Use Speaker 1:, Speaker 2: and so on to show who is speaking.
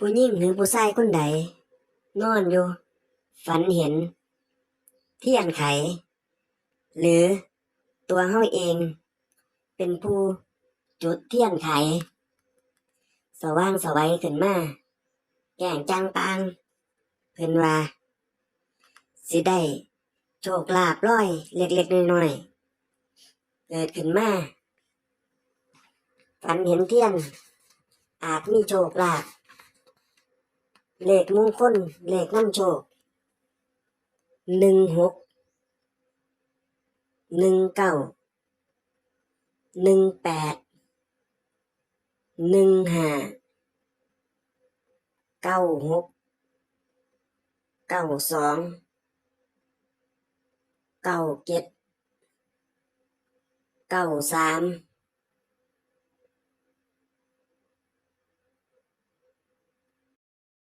Speaker 1: ผู้หญิงหรือผู้ชายคนใด นอนอยู่ ฝันเห็น เทียนไข หรือตัวเฮาเอง เป็นผู้จุดเทียนไข สว่างสวัยขึ้นมาแก่งจางปางเพิ่นว่า สิได้โชคลาภร้อย เล็กๆน้อยๆเกิดขึ้นมาฝันเห็นเทียน อาจมีโชคลาภ เลขมงคลเลขนำโชคหนึ่งหกหนึ่งเก้าหนึ่งแปดหนึ่งห้าเก้าหกเก้าสองเก้าเจ็ดเก้าสาม